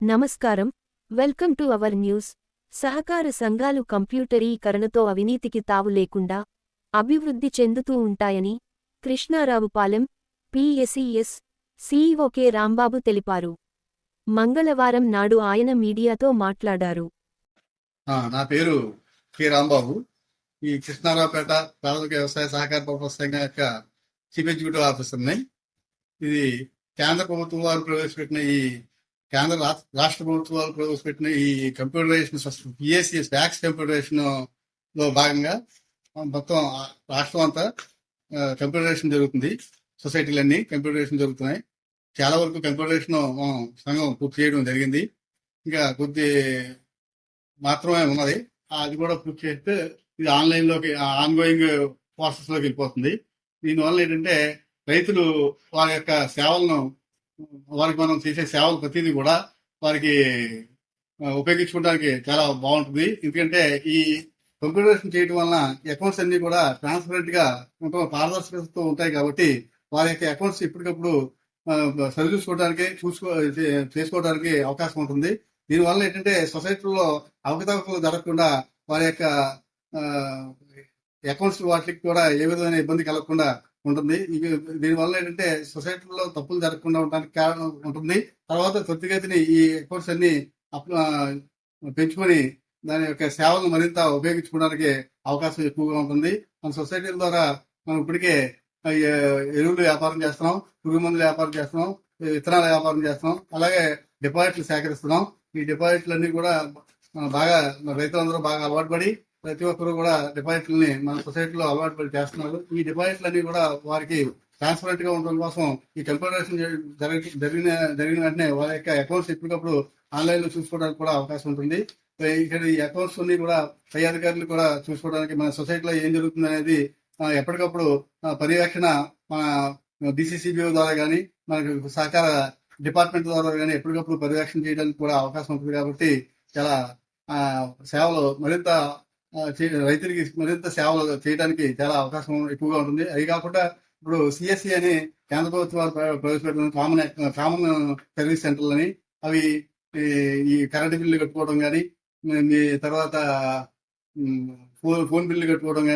నమస్కారం. Welcome to our news. సహకార సంఘాలు కంప్యూటరీకరణతో అవినీతికి తావు లేకుండా అభివృద్ధి చెందుతూ ఉంటాయని Krishnaraopalem PSES CEO K Rambabu తెలిపారు. మంగళవారం నాడు ఆయన మీడియాతో మాట్లాడారు. నా పేరు కె రాంబాబు. ఈ కృష్ణారావుపేట ప్రాథమిక వ్యవసాయ సహకార పరపతి సంఘం యొక్క చీఫ్ ఎగ్జిక్యూటివ్ ఆఫీసర్ని. ఇది కేంద్ర ప్రభుత్వం వారు ప్రవేశపెట్టిన ఈ కేంద్ర రాష్ట్ర ప్రభుత్వాలు ప్రవేశపెట్టిన ఈ కంప్యూటరైజేషన్ సిస్టమ్ పిఎస్సి ఫ్యాక్స్ కంప్యూటరైజేషన్లో భాగంగా మొత్తం రాష్ట్రం అంతా కంప్యూటరైజేషన్ జరుగుతుంది. సొసైటీలన్నీ కంప్యూటరైజేషన్ జరుగుతున్నాయి. చాలా వరకు కంప్యూటరైజేషన్ సంఘం పూర్తి చేయడం జరిగింది. ఇంకా కొద్ది మాత్రమే ఉన్నది. అది కూడా పూర్తి చేస్తే ఇది ఆన్లైన్లోకి ఆన్గోయింగ్ ఆన్ గోయింగ్ ప్రాసెస్లోకి వెళ్ళిపోతుంది. దీనివల్ల ఏంటంటే రైతులు వారి యొక్క సేవలను వారికి మనం చేసే సేవలు ప్రతిదీ కూడా వారికి ఉపయోగించుకోవడానికి చాలా బాగుంటుంది. ఎందుకంటే ఈ కంప్యూటరేషన్ చేయడం వలన అకౌంట్స్ అన్ని కూడా ట్రాన్స్పరెంట్గా పారదర్శకతతో ఉంటాయి కాబట్టి వారి యొక్క అకౌంట్స్ ఎప్పటికప్పుడు సరి చూసుకోవడానికి చూసుకో చేసుకోవడానికి అవకాశం ఉంటుంది. దీనివల్ల ఏంటంటే సొసైటీలో అవకతవకలు జరగకుండా వారి యొక్క అకౌంట్స్ వాటికి కూడా ఏ విధమైన ఇబ్బంది కలగకుండా ఉంటుంది. ఇవి దీనివల్ల ఏంటంటే సొసైటీలో తప్పులు జరగకుండా ఉండడానికి కారణం ఉంటుంది. తర్వాత త్వరితగతిని ఈ అకౌంట్స్ అన్ని అప్- పెంచుకొని దాని యొక్క సేవలను మరింత ఉపయోగించుకోవడానికి అవకాశం ఎక్కువగా ఉంటుంది. మన సొసైటీల ద్వారా మనం ఇప్పటికే ఎరువులు వ్యాపారం చేస్తున్నాం పురుగు వ్యాపారం చేస్తున్నాం విత్తనాల వ్యాపారం చేస్తున్నాం అలాగే డిపాజిట్లు సేకరిస్తున్నాం. ఈ డిపాజిట్లన్నీ కూడా బాగా రైతులందరూ బాగా అలవాటు పడి ప్రతి ఒక్కరు కూడా డిపాజిట్లని మన సొసైటీలో అలవాటు పడి చేస్తున్నారు. ఈ డిపాజిట్లన్నీ కూడా వారికి ట్రాన్స్పరెంట్గా ఉండడం కోసం ఈ కంప్యూటరేషన్ జరిగిన జరిగిన వెంటనే వారి యొక్క అకౌంట్స్ ఎప్పటికప్పుడు ఆన్లైన్లో చూసుకోవడానికి కూడా అవకాశం ఉంటుంది. ఇక్కడ ఈ అకౌంట్స్ అన్ని కూడా పై అధికారులు కూడా చూసుకోవడానికి మన సొసైటీలో ఏం జరుగుతుంది అనేది ఎప్పటికప్పుడు పర్యవేక్షణ మన డిసిసిబిఓ ద్వారా కానీ మనకు సహకార డిపార్ట్మెంట్ ద్వారా కానీ ఎప్పటికప్పుడు పర్యవేక్షణ చేయడానికి కూడా అవకాశం ఉంటుంది కాబట్టి చాలా ఆ, సేవలు మరింత రైతులకి మరింత సేవలు చేయడానికి చాలా అవకాశం ఎక్కువగా ఉంటుంది. అది కాకుండా ఇప్పుడు సిఎస్సి అని కేంద్ర ప్రభుత్వం ప్ర- ప్రవేశపెట్టిన కామన్ కామన్ సర్వీస్ సెంటర్లు అని అవి ఈ కరెంట్ కరెంటు బిల్లు కట్టుకోవడం కానీ మీ తర్వాత ఫోన్ ఫోన్ బిల్లు కట్టుకోవడం కానీ